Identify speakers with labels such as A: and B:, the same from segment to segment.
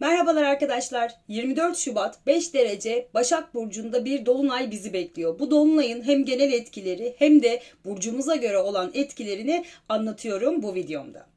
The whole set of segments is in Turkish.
A: Merhabalar arkadaşlar. 24 Şubat 5 derece Başak Burcu'nda bir dolunay bizi bekliyor. Bu dolunayın hem genel etkileri hem de burcumuza göre olan etkilerini anlatıyorum bu videomda.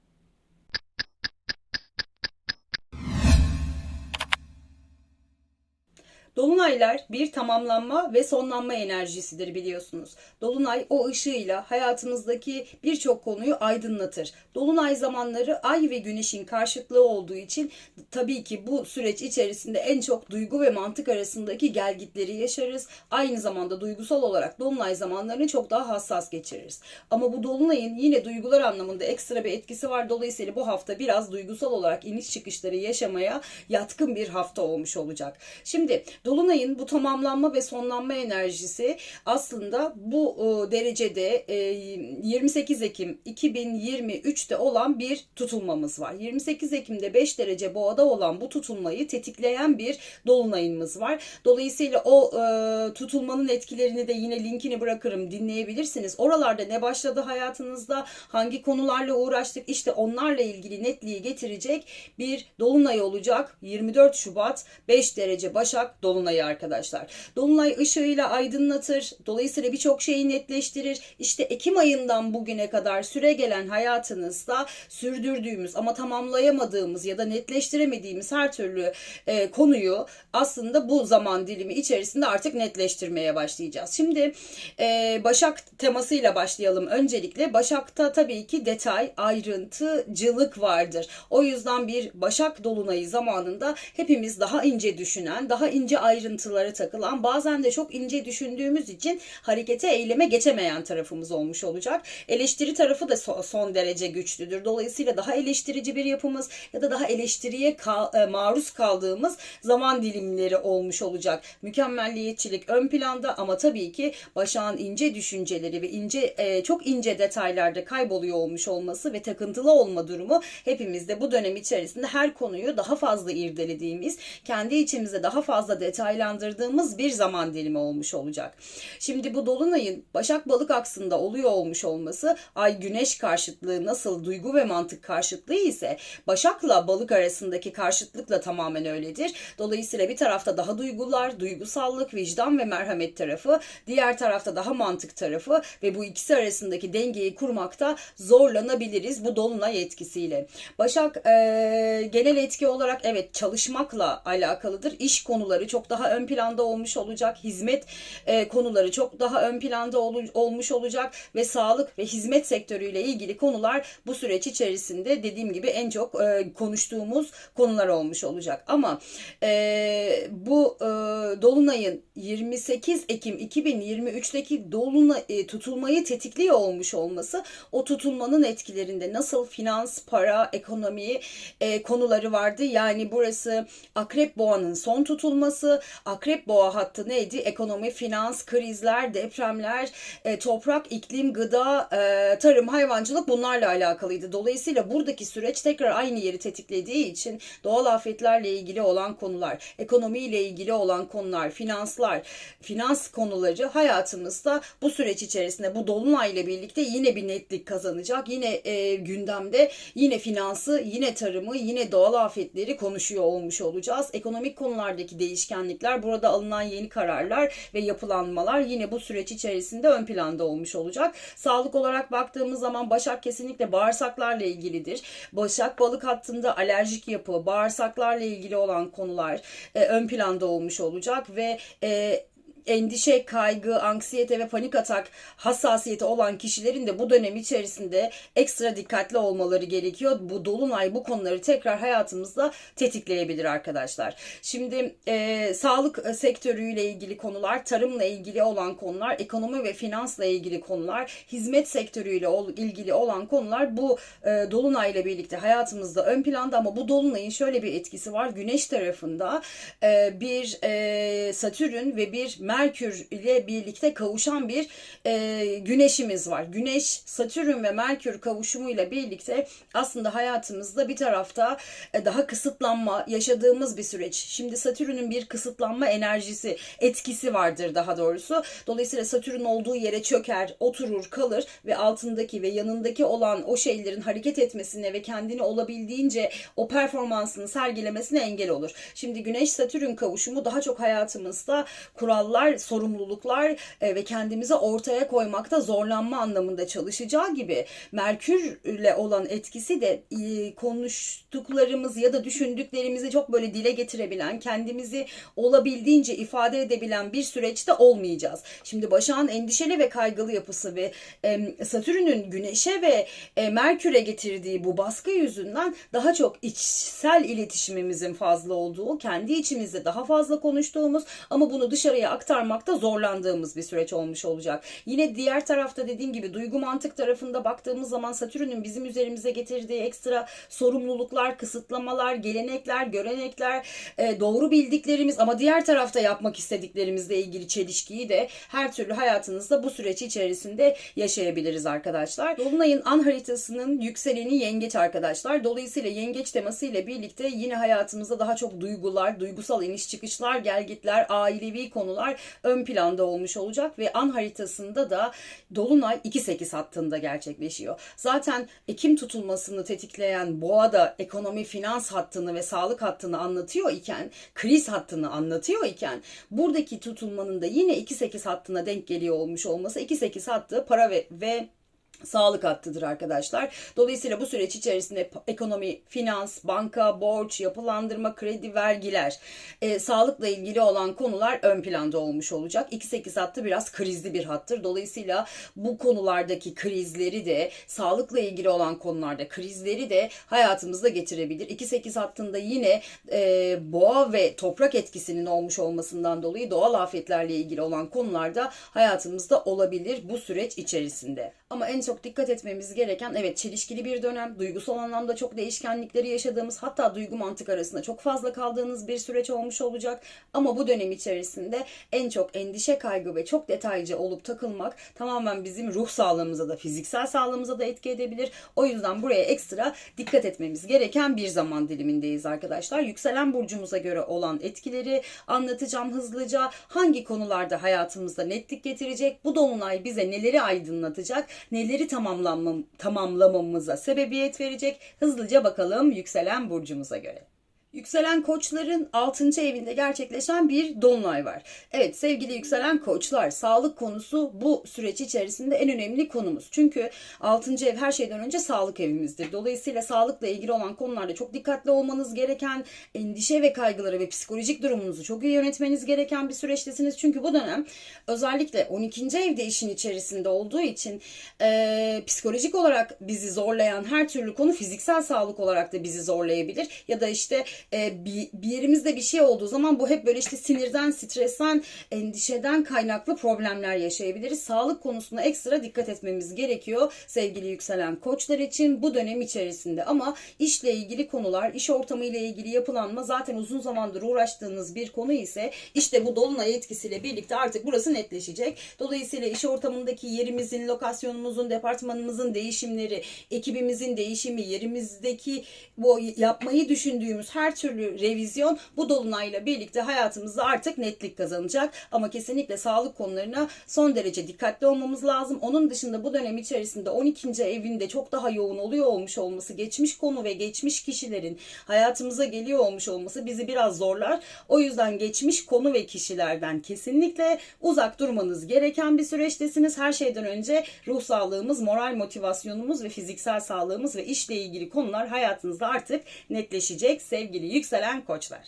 A: Dolunaylar bir tamamlanma ve sonlanma enerjisidir biliyorsunuz. Dolunay o ışığıyla hayatımızdaki birçok konuyu aydınlatır. Dolunay zamanları ay ve güneşin karşıtlığı olduğu için tabii ki bu süreç içerisinde en çok duygu ve mantık arasındaki gelgitleri yaşarız. Aynı zamanda duygusal olarak dolunay zamanlarını çok daha hassas geçiririz. Ama bu dolunayın yine duygular anlamında ekstra bir etkisi var. Dolayısıyla bu hafta biraz duygusal olarak iniş çıkışları yaşamaya yatkın bir hafta olmuş olacak. Şimdi Dolunay'ın bu tamamlanma ve sonlanma enerjisi aslında bu e, derecede e, 28 Ekim 2023'te olan bir tutulmamız var. 28 Ekim'de 5 derece boğada olan bu tutulmayı tetikleyen bir dolunayımız var. Dolayısıyla o e, tutulmanın etkilerini de yine linkini bırakırım dinleyebilirsiniz. Oralarda ne başladı hayatınızda, hangi konularla uğraştık işte onlarla ilgili netliği getirecek bir dolunay olacak. 24 Şubat 5 derece Başak dolunayı arkadaşlar. Dolunay ışığıyla aydınlatır. Dolayısıyla birçok şeyi netleştirir. İşte Ekim ayından bugüne kadar süre gelen hayatınızda sürdürdüğümüz ama tamamlayamadığımız ya da netleştiremediğimiz her türlü e, konuyu aslında bu zaman dilimi içerisinde artık netleştirmeye başlayacağız. Şimdi e, Başak temasıyla başlayalım. Öncelikle Başak'ta tabii ki detay, ayrıntıcılık vardır. O yüzden bir Başak dolunayı zamanında hepimiz daha ince düşünen, daha ince ayrıntılara takılan, bazen de çok ince düşündüğümüz için harekete, eyleme geçemeyen tarafımız olmuş olacak. Eleştiri tarafı da so- son derece güçlüdür. Dolayısıyla daha eleştirici bir yapımız ya da daha eleştiriye e, maruz kaldığımız zaman dilimleri olmuş olacak. Mükemmelliyetçilik ön planda ama tabii ki Başak'ın ince düşünceleri ve ince e, çok ince detaylarda kayboluyor olmuş olması ve takıntılı olma durumu hepimizde bu dönem içerisinde her konuyu daha fazla irdelediğimiz, kendi içimizde daha fazla detaylandırdığımız bir zaman dilimi olmuş olacak. Şimdi bu dolunayın Başak Balık aksında oluyor olmuş olması ay güneş karşıtlığı nasıl duygu ve mantık karşıtlığı ise Başak'la Balık arasındaki karşıtlıkla tamamen öyledir. Dolayısıyla bir tarafta daha duygular, duygusallık, vicdan ve merhamet tarafı, diğer tarafta daha mantık tarafı ve bu ikisi arasındaki dengeyi kurmakta zorlanabiliriz bu dolunay etkisiyle. Başak e, genel etki olarak evet çalışmakla alakalıdır. İş konuları çok daha ön planda olmuş olacak. Hizmet e, konuları çok daha ön planda ol- olmuş olacak ve sağlık ve hizmet sektörüyle ilgili konular bu süreç içerisinde dediğim gibi en çok e, konuştuğumuz konular olmuş olacak. Ama e, bu e, dolunayın 28 Ekim 2023'teki dolunay e, tutulmayı tetikliyor olmuş olması o tutulmanın etkilerinde nasıl finans, para, ekonomi e, konuları vardı. Yani burası Akrep Boğa'nın son tutulması. Akrep Boğa hattı neydi? Ekonomi, finans, krizler, depremler, e, toprak, iklim, gıda, e, tarım, hayvancılık bunlarla alakalıydı. Dolayısıyla buradaki süreç tekrar aynı yeri tetiklediği için doğal afetlerle ilgili olan konular, ekonomiyle ilgili olan konular, finanslar, finans konuları hayatımızda bu süreç içerisinde bu dolunayla birlikte yine bir netlik kazanacak. Yine e, gündemde yine finansı, yine tarımı, yine doğal afetleri konuşuyor olmuş olacağız. Ekonomik konulardaki değişkenlikler, burada alınan yeni kararlar ve yapılanmalar yine bu süreç içerisinde ön planda olmuş olacak. Sağlık olarak baktığımız zaman Başak kesinlikle bağırsaklarla ilgilidir. Başak balık hattında alerjik yapı, bağırsaklarla ilgili olan konular e, ön planda olmuş olacak ve e, endişe, kaygı, anksiyete ve panik atak hassasiyeti olan kişilerin de bu dönem içerisinde ekstra dikkatli olmaları gerekiyor. Bu dolunay bu konuları tekrar hayatımızda tetikleyebilir arkadaşlar. Şimdi e, sağlık sektörüyle ilgili konular, tarımla ilgili olan konular, ekonomi ve finansla ilgili konular, hizmet sektörüyle ilgili olan konular bu e, dolunayla birlikte hayatımızda ön planda ama bu dolunayın şöyle bir etkisi var. Güneş tarafında e, bir e, Satürn ve bir Merkür ile birlikte kavuşan bir e, güneşimiz var. Güneş, Satürn ve Merkür kavuşumuyla birlikte aslında hayatımızda bir tarafta e, daha kısıtlanma yaşadığımız bir süreç. Şimdi Satürn'ün bir kısıtlanma enerjisi, etkisi vardır daha doğrusu. Dolayısıyla Satürn olduğu yere çöker, oturur, kalır ve altındaki ve yanındaki olan o şeylerin hareket etmesine ve kendini olabildiğince o performansını sergilemesine engel olur. Şimdi Güneş Satürn kavuşumu daha çok hayatımızda kurallar, sorumluluklar e, ve kendimizi ortaya koymakta zorlanma anlamında çalışacağı gibi Merkürle olan etkisi de e, konuştuklarımız ya da düşündüklerimizi çok böyle dile getirebilen, kendimizi olabildiğince ifade edebilen bir süreçte olmayacağız. Şimdi Başak'ın endişeli ve kaygılı yapısı ve Satürn'ün Güneş'e ve e, Merkür'e getirdiği bu baskı yüzünden daha çok içsel iletişimimizin fazla olduğu, kendi içimizde daha fazla konuştuğumuz ama bunu dışarıya aktarmakta zorlandığımız bir süreç olmuş olacak. Yine diğer tarafta dediğim gibi duygu mantık tarafında baktığımız zaman Satürn'ün bizim üzerimize getirdiği ekstra sorumluluklar, kısıtlamalar, gelenekler, görenekler, e, doğru bildiklerimiz ama diğer tarafta yapmak istediklerimizle ilgili çelişkiyi de her türlü hayatınızda bu süreç içerisinde yaşayabiliriz arkadaşlar. Dolunay'ın an haritasının yükseleni yengeç arkadaşlar. Dolayısıyla yengeç teması ile birlikte yine hayatımızda daha çok duygular, duygusal iniş çıkışlar, gelgitler, ailevi konular ön planda olmuş olacak ve an haritasında da Dolunay 2-8 hattında gerçekleşiyor. Zaten Ekim tutulmasını tetikleyen boğada ekonomi finans hattını ve sağlık hattını anlatıyor iken, kriz hattını anlatıyor iken buradaki tutulmanın da yine 2-8 hattına denk geliyor olmuş olması 2-8 hattı para ve, ve sağlık hattıdır arkadaşlar. Dolayısıyla bu süreç içerisinde ekonomi, finans, banka, borç, yapılandırma, kredi, vergiler, e, sağlıkla ilgili olan konular ön planda olmuş olacak. 2-8 hattı biraz krizli bir hattır. Dolayısıyla bu konulardaki krizleri de sağlıkla ilgili olan konularda krizleri de hayatımızda getirebilir. 2-8 hattında yine e, boğa ve toprak etkisinin olmuş olmasından dolayı doğal afetlerle ilgili olan konularda hayatımızda olabilir bu süreç içerisinde. Ama en çok dikkat etmemiz gereken evet çelişkili bir dönem, duygusal anlamda çok değişkenlikleri yaşadığımız hatta duygu mantık arasında çok fazla kaldığınız bir süreç olmuş olacak. Ama bu dönem içerisinde en çok endişe, kaygı ve çok detaycı olup takılmak tamamen bizim ruh sağlığımıza da fiziksel sağlığımıza da etki edebilir. O yüzden buraya ekstra dikkat etmemiz gereken bir zaman dilimindeyiz arkadaşlar. Yükselen burcumuza göre olan etkileri anlatacağım hızlıca. Hangi konularda hayatımızda netlik getirecek? Bu dolunay bize neleri aydınlatacak? Neleri tamamlanmam, tamamlamamıza sebebiyet verecek? Hızlıca bakalım yükselen burcumuza göre. Yükselen koçların 6. evinde gerçekleşen bir dolunay var. Evet sevgili yükselen koçlar sağlık konusu bu süreç içerisinde en önemli konumuz. Çünkü 6. ev her şeyden önce sağlık evimizdir. Dolayısıyla sağlıkla ilgili olan konularda çok dikkatli olmanız gereken, endişe ve kaygıları ve psikolojik durumunuzu çok iyi yönetmeniz gereken bir süreçtesiniz. Çünkü bu dönem özellikle 12. evde işin içerisinde olduğu için e, psikolojik olarak bizi zorlayan her türlü konu fiziksel sağlık olarak da bizi zorlayabilir. Ya da işte e, bir, bir yerimizde bir şey olduğu zaman bu hep böyle işte sinirden, stresten, endişeden kaynaklı problemler yaşayabiliriz. Sağlık konusunda ekstra dikkat etmemiz gerekiyor sevgili yükselen koçlar için bu dönem içerisinde. Ama işle ilgili konular, iş ortamı ile ilgili yapılanma zaten uzun zamandır uğraştığınız bir konu ise işte bu dolunay etkisiyle birlikte artık burası netleşecek. Dolayısıyla iş ortamındaki yerimizin, lokasyonumuzun, departmanımızın değişimleri, ekibimizin değişimi, yerimizdeki bu yapmayı düşündüğümüz her türlü revizyon bu dolunayla birlikte hayatımızda artık netlik kazanacak. Ama kesinlikle sağlık konularına son derece dikkatli olmamız lazım. Onun dışında bu dönem içerisinde 12. evinde çok daha yoğun oluyor olmuş olması, geçmiş konu ve geçmiş kişilerin hayatımıza geliyor olmuş olması bizi biraz zorlar. O yüzden geçmiş konu ve kişilerden kesinlikle uzak durmanız gereken bir süreçtesiniz. Her şeyden önce ruh sağlığımız, moral motivasyonumuz ve fiziksel sağlığımız ve işle ilgili konular hayatınızda artık netleşecek sevgili yükselen koçlar.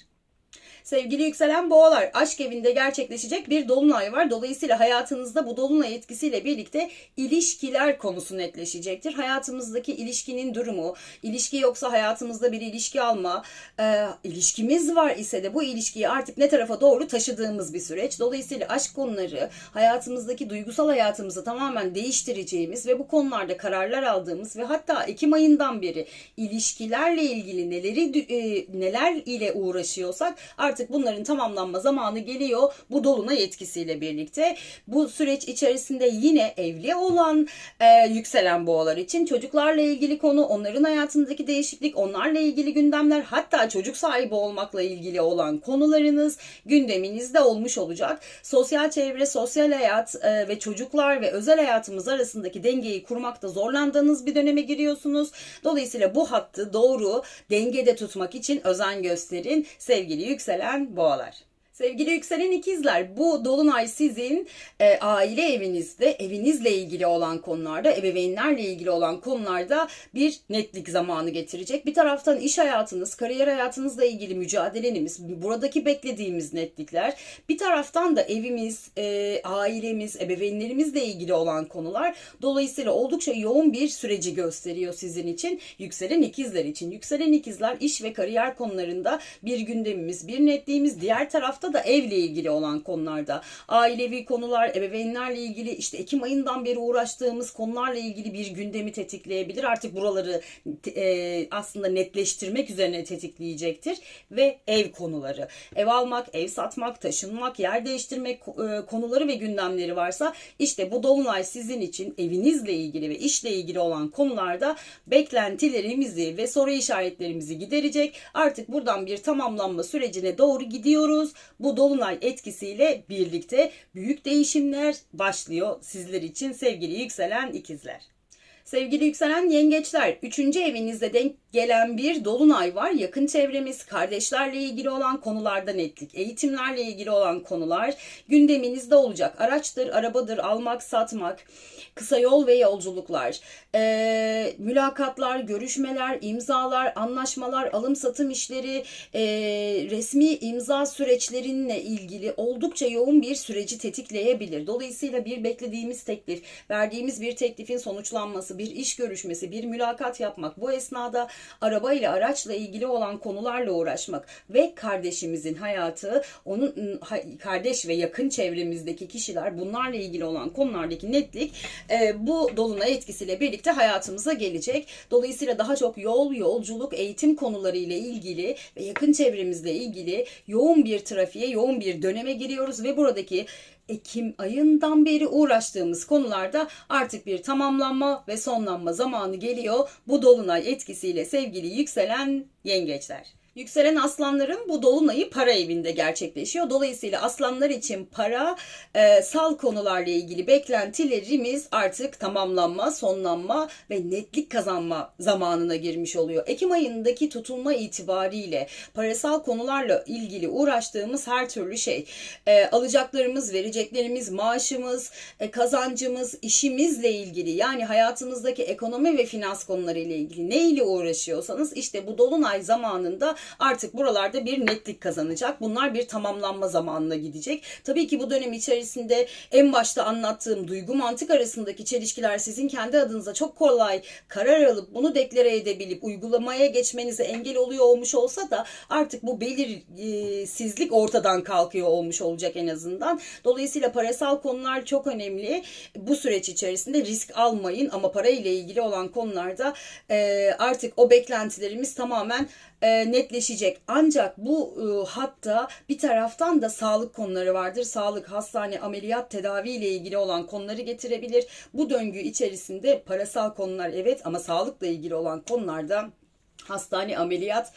A: Sevgili yükselen boğalar, aşk evinde gerçekleşecek bir dolunay var. Dolayısıyla hayatınızda bu dolunay etkisiyle birlikte ilişkiler konusu netleşecektir. Hayatımızdaki ilişkinin durumu, ilişki yoksa hayatımızda bir ilişki alma, e, ilişkimiz var ise de bu ilişkiyi artık ne tarafa doğru taşıdığımız bir süreç. Dolayısıyla aşk konuları hayatımızdaki duygusal hayatımızı tamamen değiştireceğimiz ve bu konularda kararlar aldığımız ve hatta Ekim ayından beri ilişkilerle ilgili neleri e, neler ile uğraşıyorsak artık Artık bunların tamamlanma zamanı geliyor bu dolunay etkisiyle birlikte. Bu süreç içerisinde yine evli olan e, yükselen boğalar için çocuklarla ilgili konu, onların hayatındaki değişiklik, onlarla ilgili gündemler, hatta çocuk sahibi olmakla ilgili olan konularınız gündeminizde olmuş olacak. Sosyal çevre, sosyal hayat e, ve çocuklar ve özel hayatımız arasındaki dengeyi kurmakta zorlandığınız bir döneme giriyorsunuz. Dolayısıyla bu hattı doğru dengede tutmak için özen gösterin sevgili yükselen boğalar. Sevgili yükselen ikizler, bu dolunay sizin e, aile evinizde, evinizle ilgili olan konularda, ebeveynlerle ilgili olan konularda bir netlik zamanı getirecek. Bir taraftan iş hayatınız, kariyer hayatınızla ilgili mücadeleniz, buradaki beklediğimiz netlikler. Bir taraftan da evimiz, e, ailemiz, ebeveynlerimizle ilgili olan konular. Dolayısıyla oldukça yoğun bir süreci gösteriyor sizin için, yükselen ikizler için. Yükselen ikizler iş ve kariyer konularında bir gündemimiz, bir netliğimiz. Diğer tarafta da evle ilgili olan konularda ailevi konular, ebeveynlerle ilgili işte Ekim ayından beri uğraştığımız konularla ilgili bir gündemi tetikleyebilir. Artık buraları e, aslında netleştirmek üzerine tetikleyecektir ve ev konuları. Ev almak, ev satmak, taşınmak, yer değiştirmek e, konuları ve gündemleri varsa işte bu dolunay sizin için evinizle ilgili ve işle ilgili olan konularda beklentilerimizi ve soru işaretlerimizi giderecek. Artık buradan bir tamamlanma sürecine doğru gidiyoruz. Bu dolunay etkisiyle birlikte büyük değişimler başlıyor sizler için sevgili yükselen ikizler. Sevgili yükselen yengeçler, 3. evinizde denk gelen bir dolunay var. Yakın çevremiz, kardeşlerle ilgili olan konularda netlik, eğitimlerle ilgili olan konular gündeminizde olacak. Araçtır, arabadır, almak, satmak, kısa yol ve yolculuklar, e, mülakatlar, görüşmeler, imzalar, anlaşmalar, alım satım işleri, e, resmi imza süreçlerinle ilgili oldukça yoğun bir süreci tetikleyebilir. Dolayısıyla bir beklediğimiz teklif, verdiğimiz bir teklifin sonuçlanması, bir iş görüşmesi, bir mülakat yapmak, bu esnada araba ile araçla ilgili olan konularla uğraşmak ve kardeşimizin hayatı, onun kardeş ve yakın çevremizdeki kişiler bunlarla ilgili olan konulardaki netlik e, bu dolunay etkisiyle birlikte hayatımıza gelecek. Dolayısıyla daha çok yol, yolculuk, eğitim konuları ile ilgili ve yakın çevremizle ilgili yoğun bir trafiğe, yoğun bir döneme giriyoruz ve buradaki Ekim ayından beri uğraştığımız konularda artık bir tamamlanma ve sonlanma zamanı geliyor. Bu dolunay etkisiyle sevgili yükselen yengeçler. Yükselen aslanların bu dolunayı para evinde gerçekleşiyor. Dolayısıyla aslanlar için para, e, sal konularla ilgili beklentilerimiz artık tamamlanma, sonlanma ve netlik kazanma zamanına girmiş oluyor. Ekim ayındaki tutulma itibariyle parasal konularla ilgili uğraştığımız her türlü şey, e, alacaklarımız, vereceklerimiz, maaşımız, e, kazancımız, işimizle ilgili yani hayatımızdaki ekonomi ve finans konularıyla ilgili ne ile uğraşıyorsanız işte bu dolunay zamanında artık buralarda bir netlik kazanacak. Bunlar bir tamamlanma zamanına gidecek. Tabii ki bu dönem içerisinde en başta anlattığım duygu mantık arasındaki çelişkiler sizin kendi adınıza çok kolay karar alıp bunu deklare edebilip uygulamaya geçmenize engel oluyor olmuş olsa da artık bu belirsizlik ortadan kalkıyor olmuş olacak en azından. Dolayısıyla parasal konular çok önemli. Bu süreç içerisinde risk almayın ama para ile ilgili olan konularda artık o beklentilerimiz tamamen e, netleşecek. Ancak bu e, hatta bir taraftan da sağlık konuları vardır. Sağlık, hastane, ameliyat, tedavi ile ilgili olan konuları getirebilir. Bu döngü içerisinde parasal konular evet ama sağlıkla ilgili olan konularda hastane ameliyat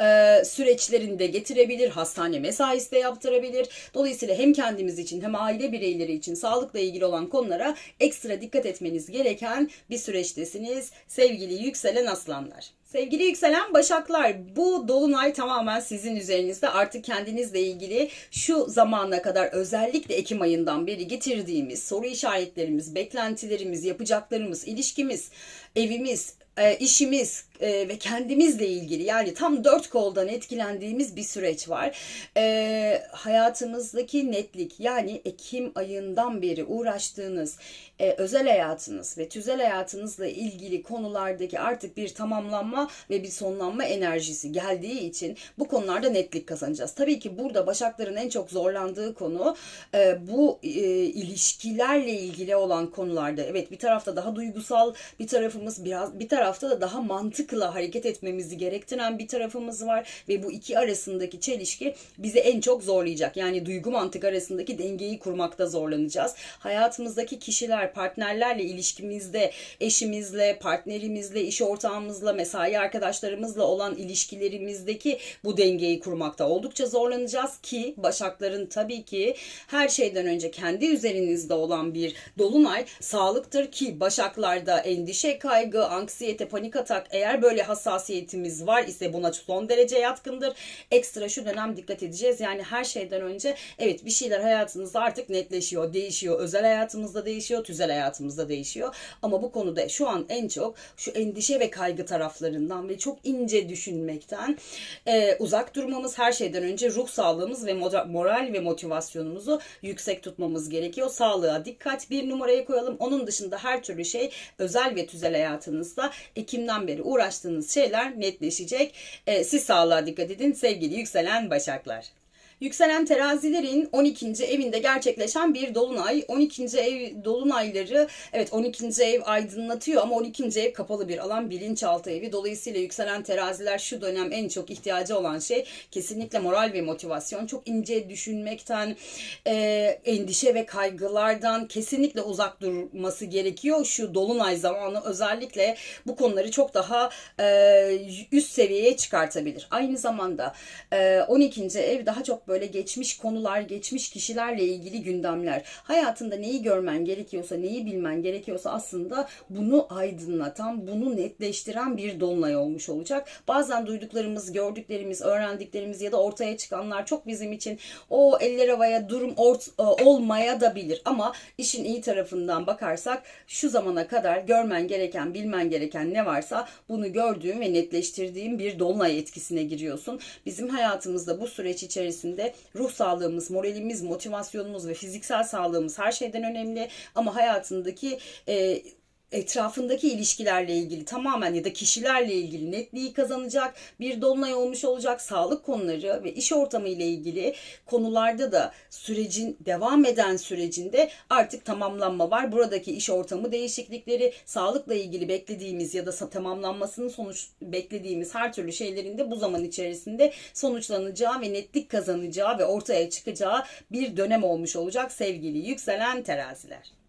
A: e, süreçlerinde getirebilir, hastane mesaisi de yaptırabilir. Dolayısıyla hem kendimiz için hem aile bireyleri için sağlıkla ilgili olan konulara ekstra dikkat etmeniz gereken bir süreçtesiniz sevgili yükselen aslanlar. Sevgili yükselen başaklar bu dolunay tamamen sizin üzerinizde. Artık kendinizle ilgili şu zamana kadar özellikle Ekim ayından beri getirdiğimiz soru işaretlerimiz, beklentilerimiz, yapacaklarımız, ilişkimiz, evimiz, e, işimiz e, ve kendimizle ilgili yani tam dört koldan etkilendiğimiz bir süreç var. E, hayatımızdaki netlik yani Ekim ayından beri uğraştığınız e, özel hayatınız ve tüzel hayatınızla ilgili konulardaki artık bir tamamlanma ve bir sonlanma enerjisi geldiği için bu konularda netlik kazanacağız. Tabii ki burada Başakların en çok zorlandığı konu e, bu e, ilişkilerle ilgili olan konularda. Evet bir tarafta daha duygusal bir tarafımız biraz bir tarafta da daha mantık mantıkla hareket etmemizi gerektiren bir tarafımız var ve bu iki arasındaki çelişki bizi en çok zorlayacak. Yani duygu mantık arasındaki dengeyi kurmakta zorlanacağız. Hayatımızdaki kişiler, partnerlerle ilişkimizde, eşimizle, partnerimizle, iş ortağımızla, mesai arkadaşlarımızla olan ilişkilerimizdeki bu dengeyi kurmakta oldukça zorlanacağız ki Başakların tabii ki her şeyden önce kendi üzerinizde olan bir dolunay sağlıktır ki Başaklarda endişe, kaygı, anksiyete, panik atak eğer böyle hassasiyetimiz var ise buna son derece yatkındır. Ekstra şu dönem dikkat edeceğiz. Yani her şeyden önce evet bir şeyler hayatınızda artık netleşiyor, değişiyor. Özel hayatımızda değişiyor, tüzel hayatımızda değişiyor. Ama bu konuda şu an en çok şu endişe ve kaygı taraflarından ve çok ince düşünmekten e, uzak durmamız her şeyden önce ruh sağlığımız ve moral ve motivasyonumuzu yüksek tutmamız gerekiyor. Sağlığa dikkat bir numaraya koyalım. Onun dışında her türlü şey özel ve tüzel hayatınızda Ekim'den beri uğraştığınız şeyler netleşecek. E, siz sağlığa dikkat edin sevgili yükselen başaklar. Yükselen terazilerin 12. evinde gerçekleşen bir dolunay. 12. ev dolunayları evet 12. ev aydınlatıyor ama 12. ev kapalı bir alan bilinçaltı evi. Dolayısıyla yükselen teraziler şu dönem en çok ihtiyacı olan şey kesinlikle moral ve motivasyon. Çok ince düşünmekten, e, endişe ve kaygılardan kesinlikle uzak durması gerekiyor. Şu dolunay zamanı özellikle bu konuları çok daha e, üst seviyeye çıkartabilir. Aynı zamanda e, 12. ev daha çok böyle geçmiş konular, geçmiş kişilerle ilgili gündemler. Hayatında neyi görmen gerekiyorsa, neyi bilmen gerekiyorsa aslında bunu aydınlatan, bunu netleştiren bir dolunay olmuş olacak. Bazen duyduklarımız, gördüklerimiz, öğrendiklerimiz ya da ortaya çıkanlar çok bizim için o eller havaya durum ort, e, olmaya da bilir. Ama işin iyi tarafından bakarsak şu zamana kadar görmen gereken, bilmen gereken ne varsa bunu gördüğün ve netleştirdiğin bir dolunay etkisine giriyorsun. Bizim hayatımızda bu süreç içerisinde ruh sağlığımız, moralimiz, motivasyonumuz ve fiziksel sağlığımız her şeyden önemli. Ama hayatındaki e, etrafındaki ilişkilerle ilgili tamamen ya da kişilerle ilgili netliği kazanacak bir dolunay olmuş olacak. Sağlık konuları ve iş ortamı ile ilgili konularda da sürecin devam eden sürecinde artık tamamlanma var. Buradaki iş ortamı değişiklikleri, sağlıkla ilgili beklediğimiz ya da sa- tamamlanmasını sonuç beklediğimiz her türlü şeylerin de bu zaman içerisinde sonuçlanacağı ve netlik kazanacağı ve ortaya çıkacağı bir dönem olmuş olacak sevgili yükselen teraziler.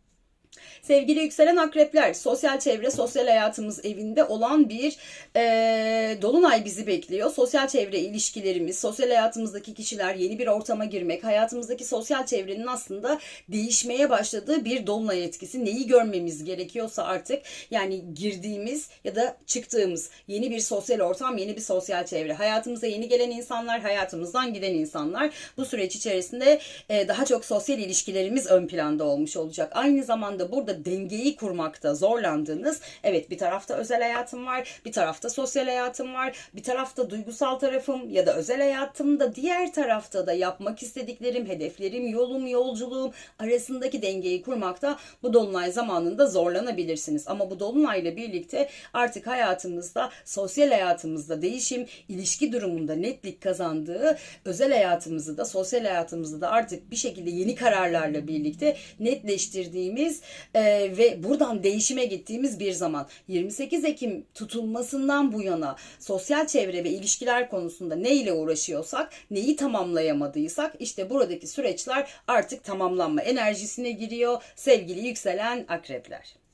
A: Sevgili yükselen akrepler, sosyal çevre, sosyal hayatımız evinde olan bir e, dolunay bizi bekliyor. Sosyal çevre ilişkilerimiz, sosyal hayatımızdaki kişiler, yeni bir ortama girmek, hayatımızdaki sosyal çevrenin aslında değişmeye başladığı bir dolunay etkisi. Neyi görmemiz gerekiyorsa artık yani girdiğimiz ya da çıktığımız yeni bir sosyal ortam, yeni bir sosyal çevre. Hayatımıza yeni gelen insanlar, hayatımızdan giden insanlar bu süreç içerisinde e, daha çok sosyal ilişkilerimiz ön planda olmuş olacak. Aynı zamanda burada dengeyi kurmakta zorlandığınız evet bir tarafta özel hayatım var, bir tarafta sosyal hayatım var, bir tarafta duygusal tarafım ya da özel hayatım da diğer tarafta da yapmak istediklerim, hedeflerim, yolum, yolculuğum arasındaki dengeyi kurmakta bu dolunay zamanında zorlanabilirsiniz. Ama bu dolunayla birlikte artık hayatımızda, sosyal hayatımızda değişim, ilişki durumunda netlik kazandığı, özel hayatımızı da, sosyal hayatımızı da artık bir şekilde yeni kararlarla birlikte netleştirdiğimiz e, ve buradan değişime gittiğimiz bir zaman. 28 Ekim tutulmasından bu yana sosyal çevre ve ilişkiler konusunda ne ile uğraşıyorsak, neyi tamamlayamadıysak işte buradaki süreçler artık tamamlanma enerjisine giriyor sevgili yükselen akrepler.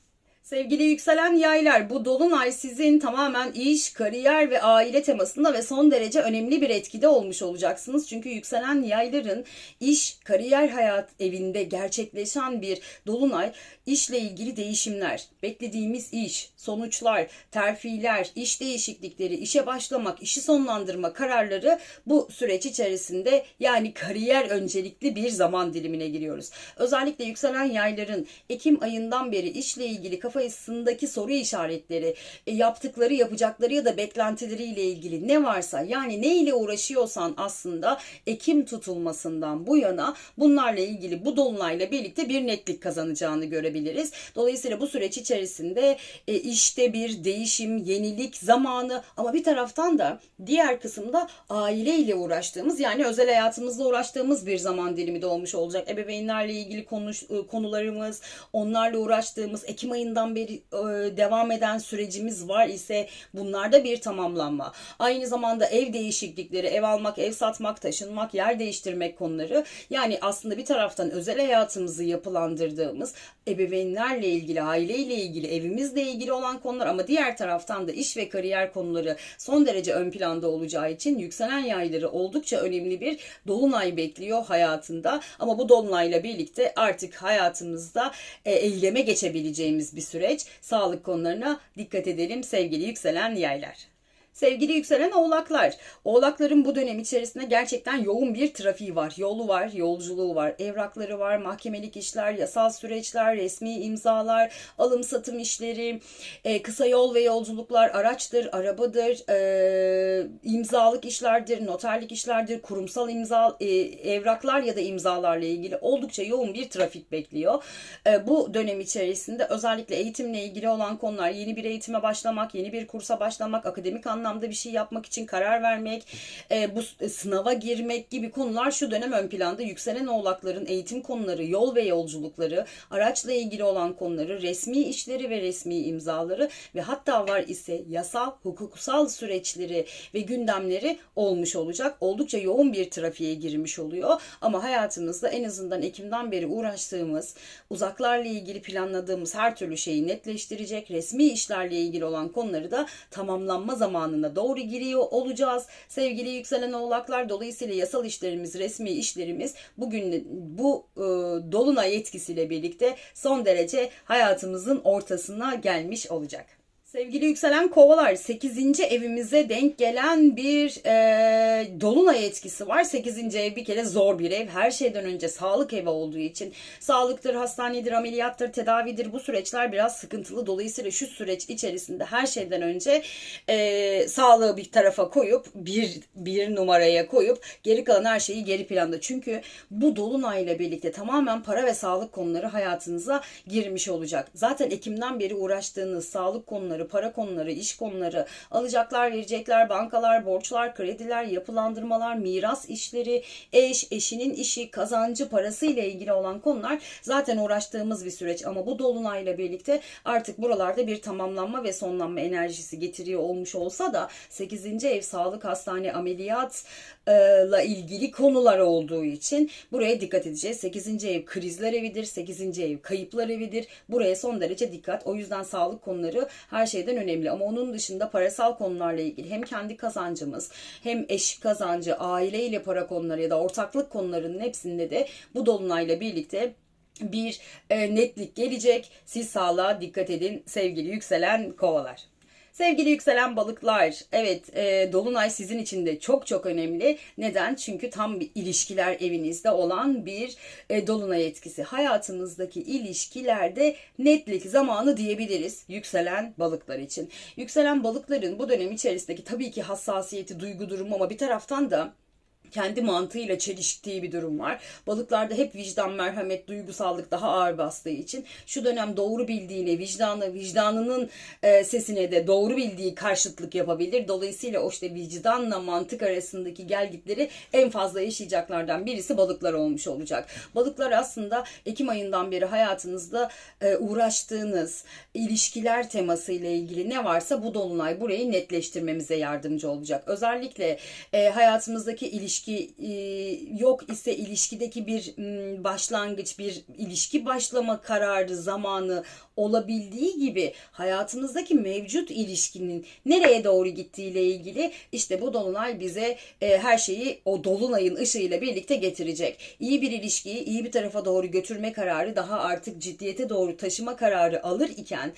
A: Sevgili yükselen yaylar, bu dolunay sizin tamamen iş, kariyer ve aile temasında ve son derece önemli bir etkide olmuş olacaksınız. Çünkü yükselen yayların iş, kariyer hayat evinde gerçekleşen bir dolunay işle ilgili değişimler, beklediğimiz iş, sonuçlar, terfiler, iş değişiklikleri, işe başlamak, işi sonlandırma kararları bu süreç içerisinde yani kariyer öncelikli bir zaman dilimine giriyoruz. Özellikle yükselen yayların Ekim ayından beri işle ilgili kafasındaki soru işaretleri, e, yaptıkları, yapacakları ya da beklentileriyle ilgili ne varsa yani ne ile uğraşıyorsan aslında Ekim tutulmasından bu yana bunlarla ilgili bu dolunayla birlikte bir netlik kazanacağını görebiliriz. Dolayısıyla bu süreç içerisinde e, işte bir değişim, yenilik zamanı ama bir taraftan da diğer kısımda aileyle uğraştığımız yani özel hayatımızla uğraştığımız bir zaman dilimi de olmuş olacak. Ebeveynlerle ilgili konuş, e, konularımız, onlarla uğraştığımız Ekim ayından beri devam eden sürecimiz var ise bunlarda bir tamamlanma. Aynı zamanda ev değişiklikleri, ev almak, ev satmak, taşınmak, yer değiştirmek konuları. Yani aslında bir taraftan özel hayatımızı yapılandırdığımız ebeveynlerle ilgili, aileyle ilgili, evimizle ilgili olan konular ama diğer taraftan da iş ve kariyer konuları son derece ön planda olacağı için yükselen yayları oldukça önemli bir dolunay bekliyor hayatında. Ama bu dolunayla birlikte artık hayatımızda e, eyleme geçebileceğimiz bir süreç. Sağlık konularına dikkat edelim sevgili yükselen yaylar. Sevgili yükselen oğlaklar. Oğlakların bu dönem içerisinde gerçekten yoğun bir trafiği var. Yolu var, yolculuğu var, evrakları var, mahkemelik işler, yasal süreçler, resmi imzalar, alım satım işleri, e, kısa yol ve yolculuklar, araçtır, arabadır, e, imzalık işlerdir, noterlik işlerdir, kurumsal imza e, evraklar ya da imzalarla ilgili oldukça yoğun bir trafik bekliyor. Bu dönem içerisinde özellikle eğitimle ilgili olan konular, yeni bir eğitime başlamak, yeni bir kursa başlamak, akademik anlamda bir şey yapmak için karar vermek, e, bu sınava girmek gibi konular şu dönem ön planda. Yükselen oğlakların eğitim konuları, yol ve yolculukları, araçla ilgili olan konuları, resmi işleri ve resmi imzaları ve hatta var ise yasal, hukuksal süreçleri ve gündemleri olmuş olacak. Oldukça yoğun bir trafiğe girmiş oluyor. Ama hayatımızda en azından Ekim'den beri uğraştığımız, uzaklarla ilgili planladığımız her türlü şeyi netleştirecek, resmi işlerle ilgili olan konuları da tamamlanma zamanına doğru giriyor olacağız. Sevgili yükselen oğlaklar dolayısıyla yasal işlerimiz, resmi işlerimiz bugün bu e, dolunay etkisiyle birlikte son derece hayatımızın ortasına gelmiş olacak. Sevgili yükselen kovalar 8. evimize denk gelen bir e, dolunay etkisi var. 8. ev bir kere zor bir ev. Her şeyden önce sağlık evi olduğu için sağlıktır, hastanedir, ameliyattır, tedavidir bu süreçler biraz sıkıntılı. Dolayısıyla şu süreç içerisinde her şeyden önce e, sağlığı bir tarafa koyup bir, bir numaraya koyup geri kalan her şeyi geri planda. Çünkü bu dolunayla birlikte tamamen para ve sağlık konuları hayatınıza girmiş olacak. Zaten Ekim'den beri uğraştığınız sağlık konuları, para konuları, iş konuları, alacaklar, verecekler, bankalar, borçlar, krediler, yapılandırmalar, miras işleri, eş, eşinin işi, kazancı, parası ile ilgili olan konular zaten uğraştığımız bir süreç. Ama bu dolunayla birlikte artık buralarda bir tamamlanma ve sonlanma enerjisi getiriyor olmuş olsa da 8. ev sağlık, hastane, ameliyatla ilgili konular olduğu için buraya dikkat edeceğiz. 8. ev krizler evidir, 8. ev kayıplar evidir. Buraya son derece dikkat. O yüzden sağlık konuları her şeyden önemli. Ama onun dışında parasal konularla ilgili hem kendi kazancımız hem eş kazancı, aileyle para konuları ya da ortaklık konularının hepsinde de bu dolunayla birlikte bir e, netlik gelecek. Siz sağlığa dikkat edin sevgili yükselen kovalar. Sevgili yükselen balıklar, evet e, Dolunay sizin için de çok çok önemli. Neden? Çünkü tam bir ilişkiler evinizde olan bir e, Dolunay etkisi. Hayatınızdaki ilişkilerde netlik zamanı diyebiliriz yükselen balıklar için. Yükselen balıkların bu dönem içerisindeki tabii ki hassasiyeti, duygu durumu ama bir taraftan da kendi mantığıyla çeliştiği bir durum var. Balıklarda hep vicdan, merhamet, duygusallık daha ağır bastığı için şu dönem doğru bildiğine, vicdanı, vicdanının e, sesine de doğru bildiği karşıtlık yapabilir. Dolayısıyla o işte vicdanla mantık arasındaki gelgitleri en fazla yaşayacaklardan birisi balıklar olmuş olacak. Balıklar aslında Ekim ayından beri hayatınızda e, uğraştığınız ilişkiler teması ile ilgili ne varsa bu dolunay burayı netleştirmemize yardımcı olacak. Özellikle e, hayatımızdaki ilişki ilişki e, yok ise ilişkideki bir başlangıç, bir ilişki başlama kararı zamanı olabildiği gibi hayatımızdaki mevcut ilişkinin nereye doğru gittiğiyle ilgili işte bu dolunay bize e, her şeyi o dolunayın ışığıyla birlikte getirecek. İyi bir ilişkiyi iyi bir tarafa doğru götürme kararı daha artık ciddiyete doğru taşıma kararı alır iken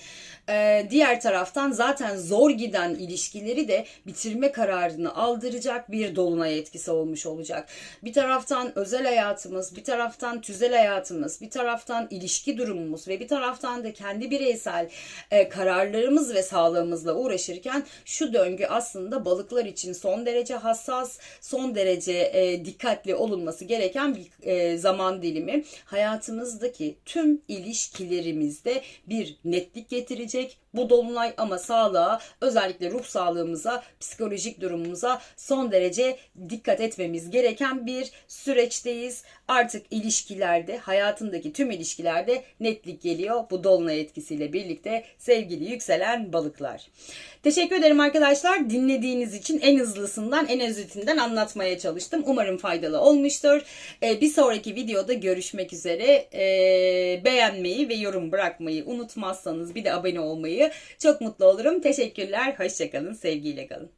A: e, diğer taraftan zaten zor giden ilişkileri de bitirme kararını aldıracak bir dolunay etkisi olmuş olacak. Bir taraftan özel hayatımız, bir taraftan tüzel hayatımız, bir taraftan ilişki durumumuz ve bir taraftan da kendi bireysel e, kararlarımız ve sağlığımızla uğraşırken şu döngü aslında balıklar için son derece hassas, son derece e, dikkatli olunması gereken bir e, zaman dilimi. Hayatımızdaki tüm ilişkilerimizde bir netlik getirecek. Bu dolunay ama sağlığa, özellikle ruh sağlığımıza, psikolojik durumumuza son derece dikkat etmemiz gereken bir süreçteyiz. Artık ilişkilerde, hayatındaki tüm ilişkilerde netlik geliyor bu dolunay etkisiyle birlikte sevgili yükselen balıklar. Teşekkür ederim arkadaşlar. Dinlediğiniz için en hızlısından, en özetinden anlatmaya çalıştım. Umarım faydalı olmuştur. Ee, bir sonraki videoda görüşmek üzere. Ee, beğenmeyi ve yorum bırakmayı unutmazsanız bir de abone olmayı çok mutlu olurum. Teşekkürler. Hoşçakalın. Sevgiyle kalın.